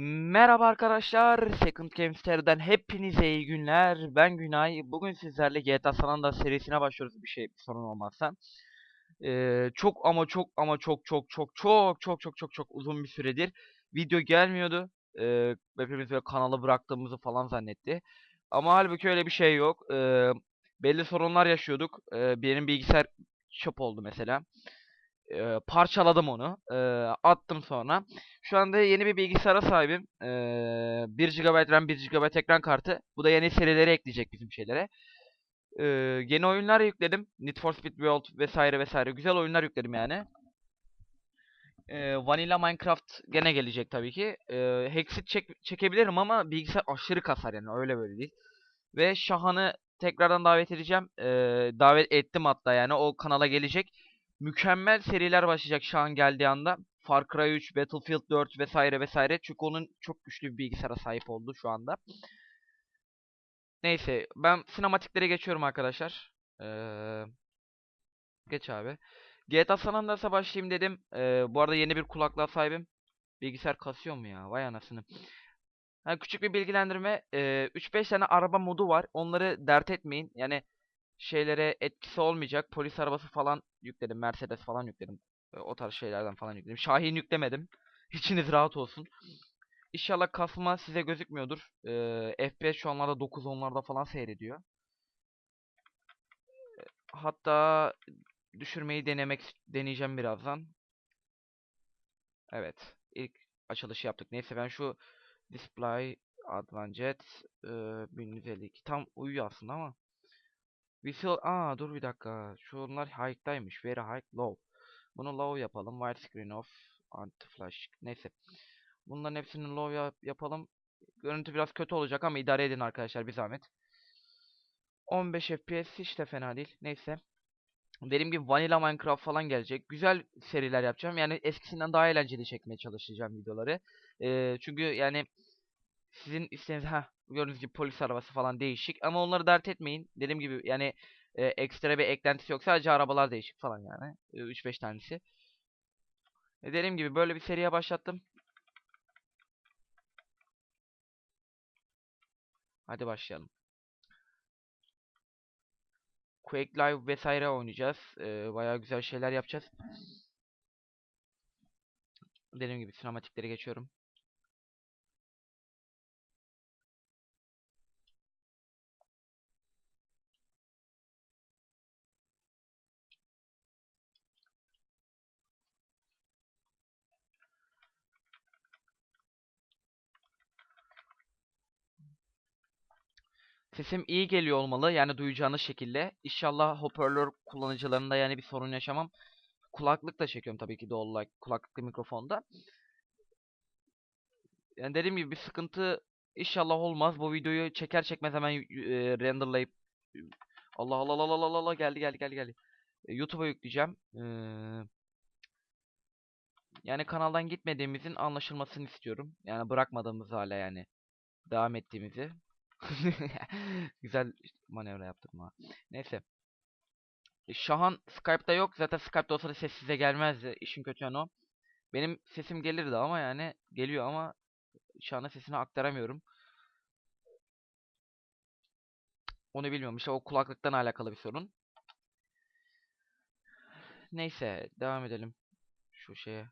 Merhaba arkadaşlar, Second Games'ten hepinize iyi günler. Ben Günay. Bugün sizlerle GTA San Andreas serisine başlıyoruz bir şey bir sorun olmazsa. Ee, çok ama çok ama çok çok çok çok çok çok çok çok uzun bir süredir video gelmiyordu. Ee, hepimiz böyle kanalı bıraktığımızı falan zannetti. Ama halbuki öyle bir şey yok. Ee, belli sorunlar yaşıyorduk. Ee, benim bilgisayar çöp oldu mesela. Ee, parçaladım onu. Ee, attım sonra. Şu anda yeni bir bilgisayara sahibim. Ee, 1 GB RAM, 1 GB ekran kartı. Bu da yeni serileri ekleyecek bizim şeylere. Ee, yeni oyunlar yükledim. Need for Speed World vesaire vesaire. Güzel oyunlar yükledim yani. Ee, Vanilla Minecraft gene gelecek tabii ki. Ee, Hexit çek çekebilirim ama bilgisayar aşırı kasar yani öyle böyle değil. Ve Şahan'ı tekrardan davet edeceğim. Ee, davet ettim hatta yani o kanala gelecek. Mükemmel seriler başlayacak Şahan geldiği anda. Far Cry 3, Battlefield 4 vesaire vesaire. Çünkü onun çok güçlü bir bilgisayara sahip oldu şu anda. Neyse ben sinematiklere geçiyorum arkadaşlar. Ee, geç abi. GTA San Andreas'a başlayayım dedim. Ee, bu arada yeni bir kulaklığa sahibim. Bilgisayar kasıyor mu ya? Vay anasını. Ha, küçük bir bilgilendirme. Ee, 3-5 tane araba modu var. Onları dert etmeyin. Yani şeylere etkisi olmayacak. Polis arabası falan yükledim. Mercedes falan yükledim. O tarz şeylerden falan yükledim. Şahin yüklemedim. İçiniz rahat olsun. İnşallah kasma size gözükmüyordur. Ee, FPS şu anlarda 9-10'larda falan seyrediyor. Hatta düşürmeyi denemek deneyeceğim birazdan. Evet. ilk açılışı yaptık. Neyse ben şu display advanced e, 1152 tam uyuyor aslında ama Visual aa dur bir dakika. Şunlar high'taymış. Very high low. Bunu low yapalım. Wide screen off anti flash. Neyse. Bunların hepsini low yap- yapalım. Görüntü biraz kötü olacak ama idare edin arkadaşlar bir zahmet. 15 FPS hiç de fena değil. Neyse. Dediğim gibi Vanilla Minecraft falan gelecek. Güzel seriler yapacağım. Yani eskisinden daha eğlenceli çekmeye çalışacağım videoları. Ee, çünkü yani sizin isteğiniz ha gördüğünüz gibi polis arabası falan değişik ama onları dert etmeyin. Dediğim gibi yani e, ekstra bir eklentisi yok. Sadece arabalar değişik falan yani. E, 3-5 tanesi. E, dediğim gibi böyle bir seriye başlattım. Hadi başlayalım. Quake Live vesaire oynayacağız. E, bayağı güzel şeyler yapacağız. Dediğim gibi sinematikleri geçiyorum. Sesim iyi geliyor olmalı. Yani duyacağınız şekilde. İnşallah hoparlör kullanıcılarında yani bir sorun yaşamam. Kulaklıkla çekiyorum tabii ki doğal olarak. Kulaklıklı mikrofonda. Yani dediğim gibi bir sıkıntı inşallah olmaz. Bu videoyu çeker çekmez hemen e, renderlayıp Allah Allah Allah Allah Allah geldi geldi geldi geldi. E, YouTube'a yükleyeceğim. Ee, yani kanaldan gitmediğimizin anlaşılmasını istiyorum. Yani bırakmadığımız hala yani. Devam ettiğimizi. Güzel manevra yaptım ha. Neyse. E, Şahan Skype'da yok. Zaten Skype'da olsa da ses size gelmezdi. İşin kötü yanı o. Benim sesim gelirdi ama yani geliyor ama Şahan'a sesini aktaramıyorum. Onu bilmiyorum. İşte o kulaklıktan alakalı bir sorun. Neyse devam edelim. Şu şeye.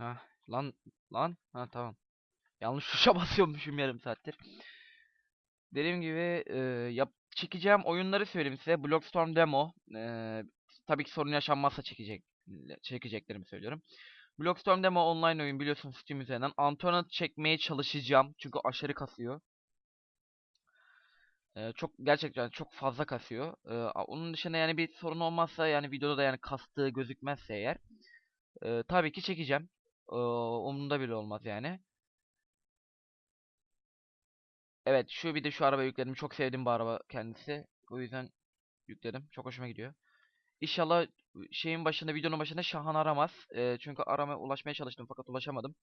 Ha lan lan ha tamam. Yanlış tuşa basıyormuşum yarım saattir. Dediğim gibi e, yap çekeceğim oyunları söyleyeyim size. Bloodstorm Demo. E, tabii ki sorun yaşanmazsa çekecek çekeceklerimi söylüyorum. Bloodstorm Demo online oyun biliyorsunuz Steam üzerinden. Antonut çekmeye çalışacağım. Çünkü aşırı kasıyor. E, çok gerçekten çok fazla kasıyor. E, a- onun dışında yani bir sorun olmazsa yani videoda da yani kastığı gözükmezse eğer e, tabii ki çekeceğim. E, umurumda bile olmaz yani. Evet şu bir de şu araba yükledim. Çok sevdiğim bu araba kendisi. O yüzden yükledim. Çok hoşuma gidiyor. İnşallah şeyin başında, videonun başında Şahan Aramaz. Ee, çünkü aramaya ulaşmaya çalıştım fakat ulaşamadım.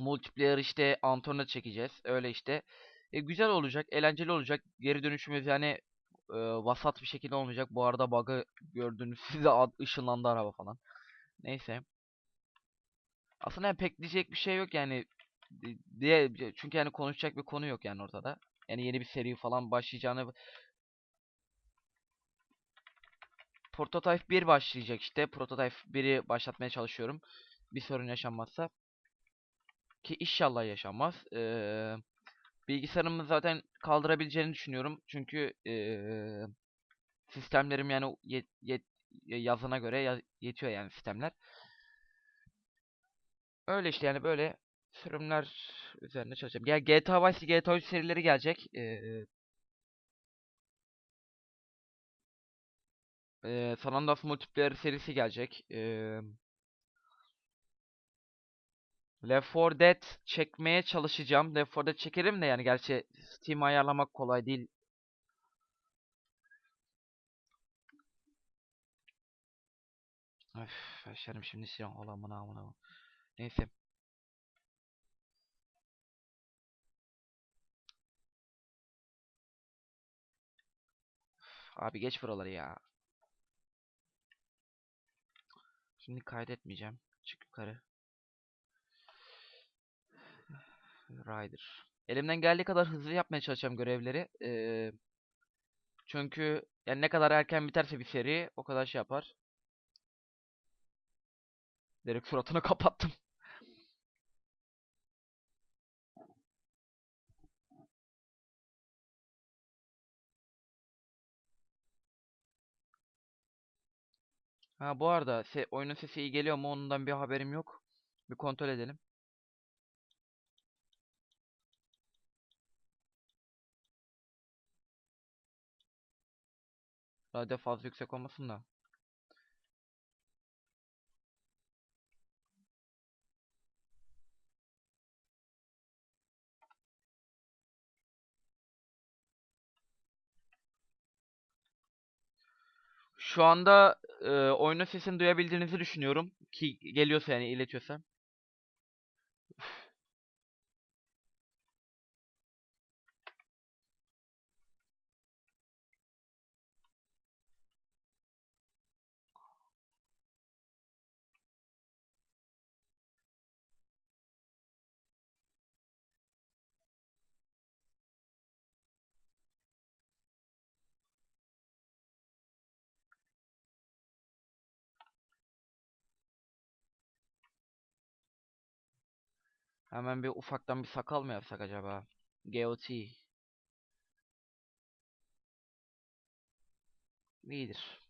Multiplayer işte Anton'a çekeceğiz. Öyle işte. E, güzel olacak, eğlenceli olacak. Geri dönüşümüz yani e, vasat bir şekilde olmayacak. Bu arada bug'ı gördüğünüz size ışınlandı araba falan. Neyse. Aslında yani pek diyecek bir şey yok yani. Di- Diye çünkü yani konuşacak bir konu yok yani ortada. Yani yeni bir seri falan başlayacağını Prototype 1 başlayacak işte. Prototype 1'i başlatmaya çalışıyorum. Bir sorun yaşanmazsa. Ki inşallah yaşanmaz. Ee, bilgisayarımı zaten kaldırabileceğini düşünüyorum. Çünkü ee, sistemlerim yani yet, yet, yazına göre ya- yetiyor yani sistemler. Öyle işte yani böyle sürümler üzerine çalışacağım. Gel GTA Vice, GTA 3 serileri gelecek. Ee, ee, San Andreas Multiplayer serisi gelecek. Ee, Left 4 Dead çekmeye çalışacağım. Left 4 Dead çekerim de yani gerçi Steam ayarlamak kolay değil. Öf, yaşarım şimdi silah olamına amına. Neyse. Abi geç buraları ya. Şimdi kaydetmeyeceğim. Çık yukarı. Rider. Elimden geldiği kadar hızlı yapmaya çalışacağım görevleri. Ee, çünkü yani ne kadar erken biterse bir seri o kadar şey yapar. Direkt suratını kapattım. Ha bu arada se oyunun sesi iyi geliyor mu ondan bir haberim yok. Bir kontrol edelim. Radyo fazla yüksek olmasın da. Şu anda e, oyunun sesini duyabildiğinizi düşünüyorum. Ki geliyorsa yani iletiyorsa. Hemen bir ufaktan bir sakal mı yapsak acaba? GOT. İyidir.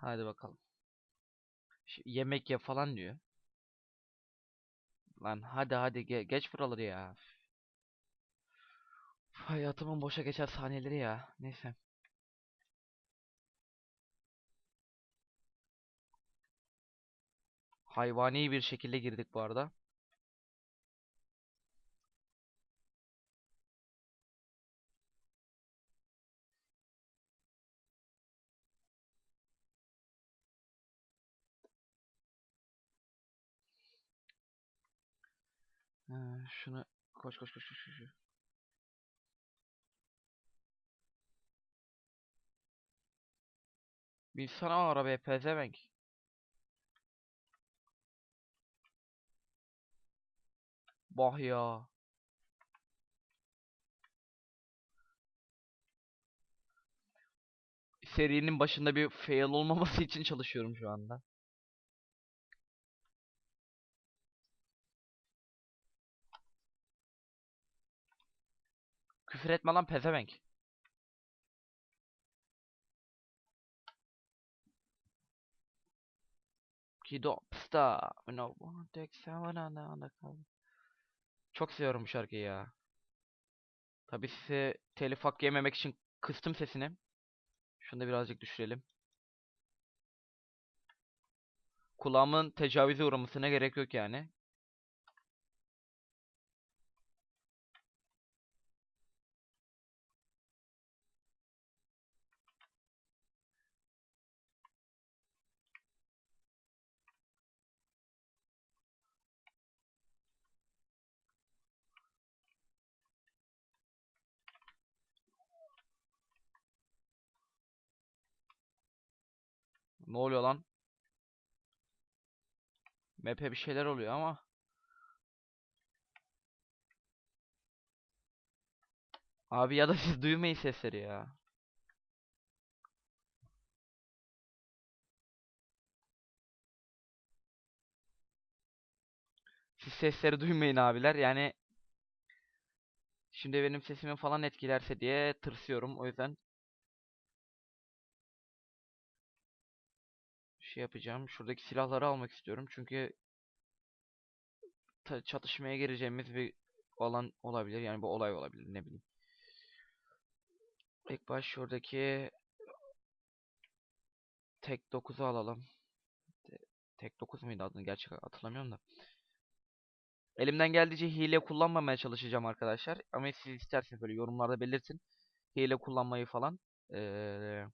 Hadi bakalım. Ş- yemek ye falan diyor. Lan hadi hadi ge geç buraları ya. Hayatımın boşa geçen saniyeleri ya. Neyse. Hayvani bir şekilde girdik bu arada. Ha, şunu koş koş koş koş. koş. Bir sana arabaya pezevenk. Bah ya. Serinin başında bir fail olmaması için çalışıyorum şu anda. Küfür etme lan pezevenk. Kidopsta. No, tek sen Çok seviyorum bu şarkıyı ya. Tabii size telif hakkı yememek için kıstım sesini. Şunu da birazcık düşürelim. Kulağımın tecavüze uğramasına gerek yok yani. Ne oluyor lan? Map'e bir şeyler oluyor ama. Abi ya da siz duymayın sesleri ya. Siz sesleri duymayın abiler. Yani şimdi benim sesimi falan etkilerse diye tırsıyorum. O yüzden şey yapacağım. Şuradaki silahları almak istiyorum. Çünkü çatışmaya gireceğimiz bir alan olabilir. Yani bu olay olabilir. Ne bileyim. İlk baş şuradaki Tek 9'u alalım. Te- Tek 9 muydu adını gerçek hatırlamıyorum da. Elimden geldiğince hile kullanmamaya çalışacağım arkadaşlar. Ama siz isterseniz böyle yorumlarda belirtin. Hile kullanmayı falan. Ee,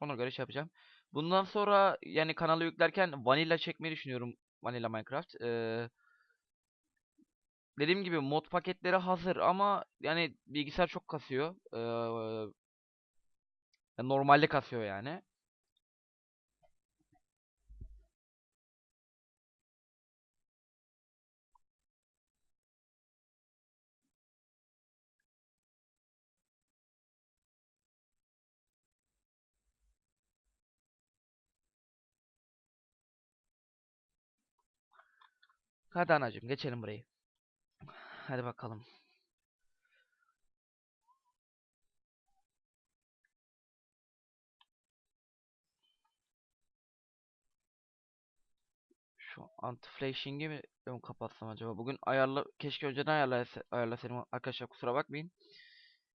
ona göre şey yapacağım. Bundan sonra yani kanalı yüklerken vanilla çekmeyi düşünüyorum. Vanilla Minecraft. Ee, dediğim gibi mod paketleri hazır ama yani bilgisayar çok kasıyor. Ee, normalde kasıyor yani. Hadi anacığım geçelim burayı. Hadi bakalım. Şu anti-flashing'i mi mi kapatsam acaba? Bugün ayarla keşke önceden ayarla ayarlasaydım arkadaşlar kusura bakmayın.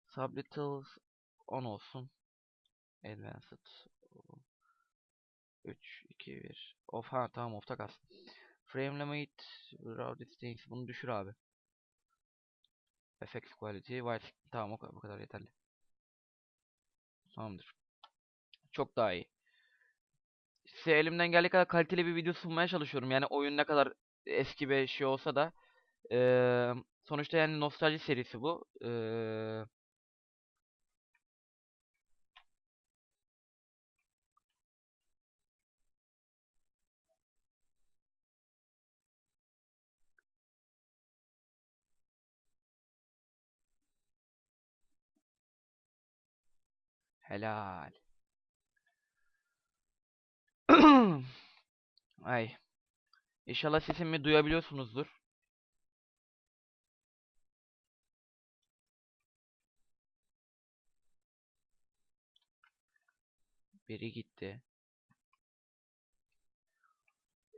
Subtitles on olsun. Advanced 3 2 1 Off ha tamam off'ta kalsın. Frame limit raw distance bunu düşür abi. Effects quality white tamam o kadar, bu kadar yeterli. Tamamdır. Çok daha iyi. Size elimden geldiği kadar kaliteli bir video sunmaya çalışıyorum. Yani oyun ne kadar eski bir şey olsa da eee, sonuçta yani nostalji serisi bu. Eee, helal. Ay. İnşallah sesimi duyabiliyorsunuzdur. Biri gitti.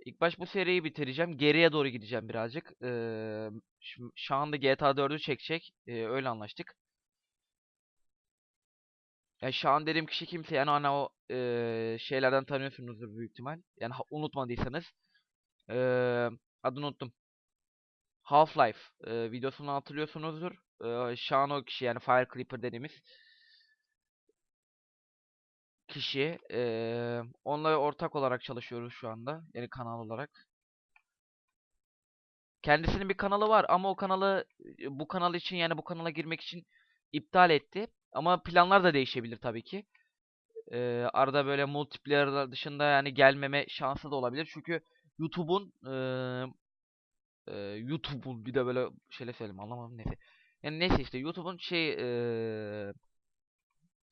İlk baş bu seriyi bitireceğim. Geriye doğru gideceğim birazcık. Ee, şu, şu anda GTA 4'ü çekecek. Ee, öyle anlaştık. Yani şu an dediğim kişi kimse yani hani o ee, şeylerden tanıyorsunuzdur büyük ihtimal. Yani unutmadıysanız. Ee, adını unuttum. Half-Life ee, videosunu hatırlıyorsunuzdur. Ee, şu an o kişi yani Fire Clipper dediğimiz kişi. Ee, onunla ortak olarak çalışıyoruz şu anda. Yani kanal olarak. Kendisinin bir kanalı var ama o kanalı e, bu kanal için yani bu kanala girmek için iptal etti. Ama planlar da değişebilir tabii ki. Ee, arada böyle multiplayer'lar dışında yani gelmeme şansı da olabilir. Çünkü YouTube'un eee e, YouTube'un bir de böyle şeyle söyleyeyim anlamadım neyse. Yani neyse işte YouTube'un şey eee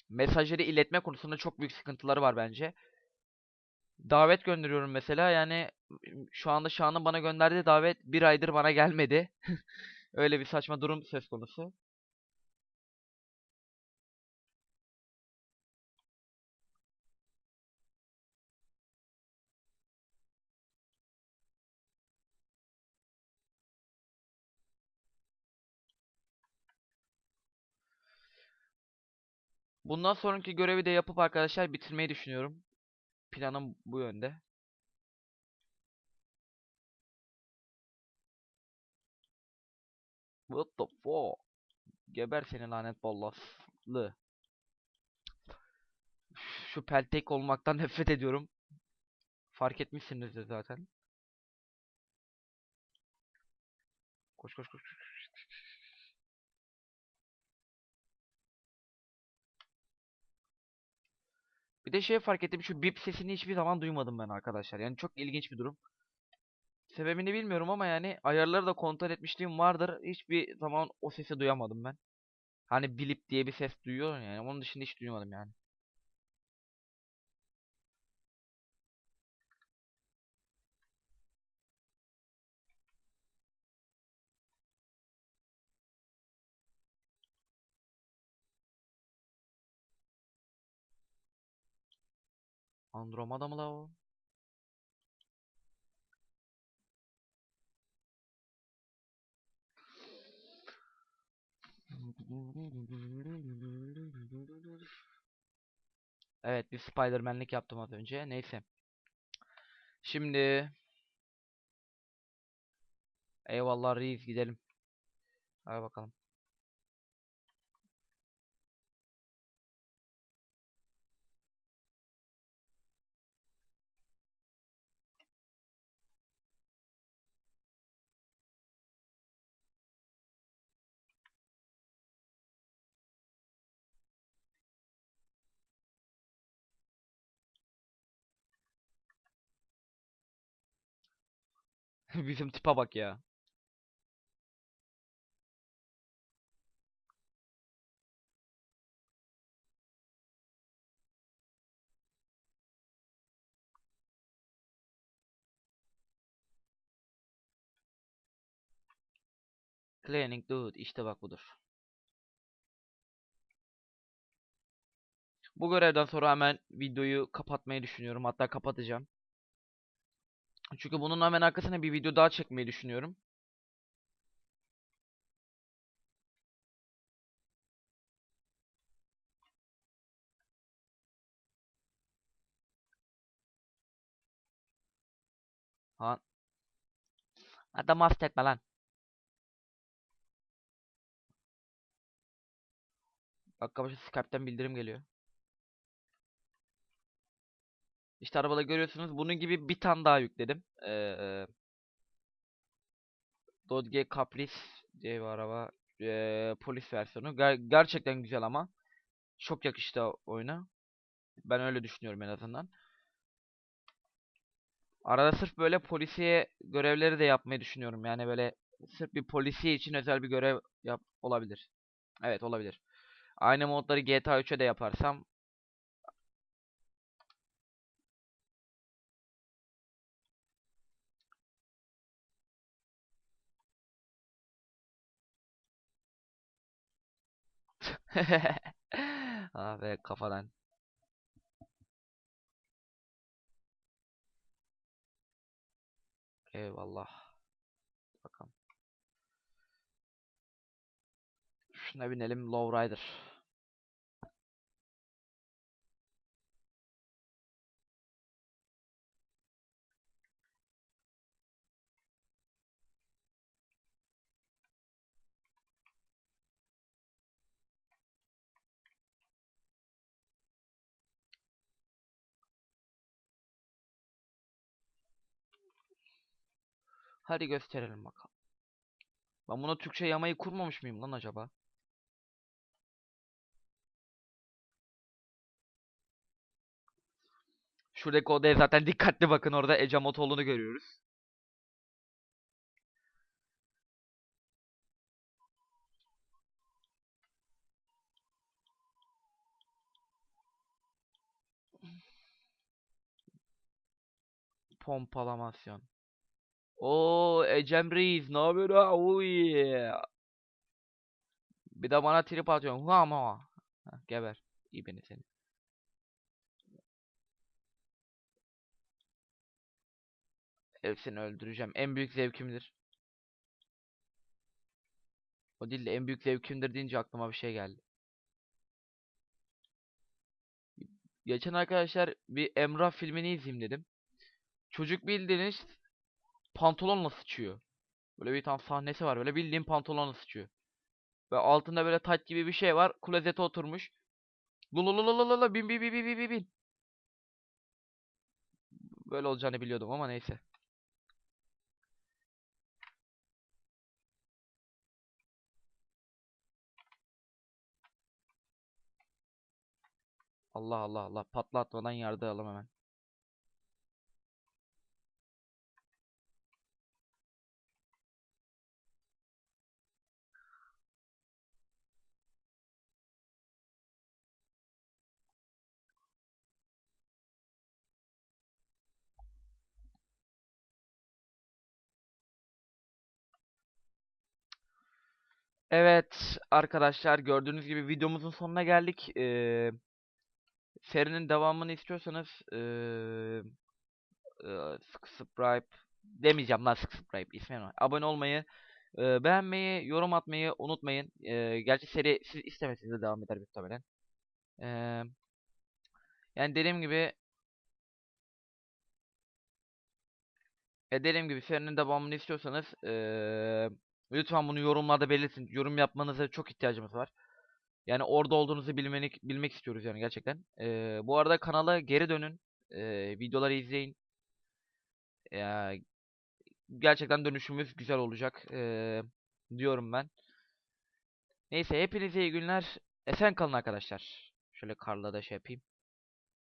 mesajları iletme konusunda çok büyük sıkıntıları var bence. Davet gönderiyorum mesela yani şu anda Şahan'ın bana gönderdiği davet bir aydır bana gelmedi. Öyle bir saçma durum söz konusu. Bundan sonraki görevi de yapıp arkadaşlar bitirmeyi düşünüyorum. Planım bu yönde. What the fuck? Geber seni lanet ballaslı. Şu peltek olmaktan nefret ediyorum. Fark etmişsinizdir zaten. Koş koş koş. Bir de şey fark ettim şu bip sesini hiçbir zaman duymadım ben arkadaşlar. Yani çok ilginç bir durum. Sebebini bilmiyorum ama yani ayarları da kontrol etmişliğim vardır. Hiçbir zaman o sesi duyamadım ben. Hani blip diye bir ses duyuyor yani. Onun dışında hiç duymadım yani. Andromeda mı la o? Evet bir Spider-Man'lik yaptım az önce. Neyse. Şimdi Eyvallah reis gidelim. Hadi bakalım. Bizim tipe bak ya. Cleaning dude işte bak budur. Bu görevden sonra hemen videoyu kapatmayı düşünüyorum. Hatta kapatacağım. Çünkü bunun hemen arkasına bir video daha çekmeyi düşünüyorum. Ha. Adam hasta etme lan. Dakika başı Skype'ten bildirim geliyor. İşte arabada görüyorsunuz. Bunun gibi bir tane daha yükledim. Ee, Dodge Caprice diye bir araba. Ee, polis versiyonu. Ger gerçekten güzel ama. Çok yakıştı oyuna. Ben öyle düşünüyorum en azından. Arada sırf böyle polisiye görevleri de yapmayı düşünüyorum. Yani böyle sırf bir polisiye için özel bir görev yap olabilir. Evet olabilir. Aynı modları GTA 3'e de yaparsam Abi kafadan. Eyvallah. Bakalım. Şuna binelim Lowrider. Hadi gösterelim bakalım. Ben buna Türkçe yamayı kurmamış mıyım lan acaba? Şuradaki odaya zaten dikkatli bakın orada Ece Motoğlu'nu görüyoruz. Pompalamasyon. Oo Ecem Reis ne haber ha? Uy. Bir de bana trip atıyorsun. Hu ama. Geber. İyi beni seni. Hepsini öldüreceğim. En büyük zevkimdir. O değil de en büyük zevkimdir deyince aklıma bir şey geldi. Geçen arkadaşlar bir Emrah filmini izleyeyim dedim. Çocuk bildiğiniz pantolonla sıçıyor. Böyle bir tane sahnesi var. Böyle bildiğin pantolonla sıçıyor. Ve altında böyle taç gibi bir şey var. Klozete oturmuş. Lululululula bin bin bin bin bin bin. Böyle olacağını biliyordum ama neyse. Allah Allah Allah patlatmadan yardı alalım hemen. Evet arkadaşlar gördüğünüz gibi videomuzun sonuna geldik. Ee, serinin devamını istiyorsanız ee, ee, subscribe demeyeceğim lan subscribe ismi ne? Abone olmayı, ee, beğenmeyi, yorum atmayı unutmayın. Ee, gerçi seri siz istemeseniz de devam eder muhtemelen. Ee, yani dediğim gibi e, dediğim gibi serinin devamını istiyorsanız ee, lütfen bunu yorumlarda belirtin. Yorum yapmanıza çok ihtiyacımız var. Yani orada olduğunuzu bilmenik, bilmek istiyoruz yani gerçekten. Ee, bu arada kanala geri dönün. Ee, videoları izleyin. Ya, gerçekten dönüşümüz güzel olacak. Ee, diyorum ben. Neyse hepinize iyi günler. Esen kalın arkadaşlar. Şöyle karla da şey yapayım.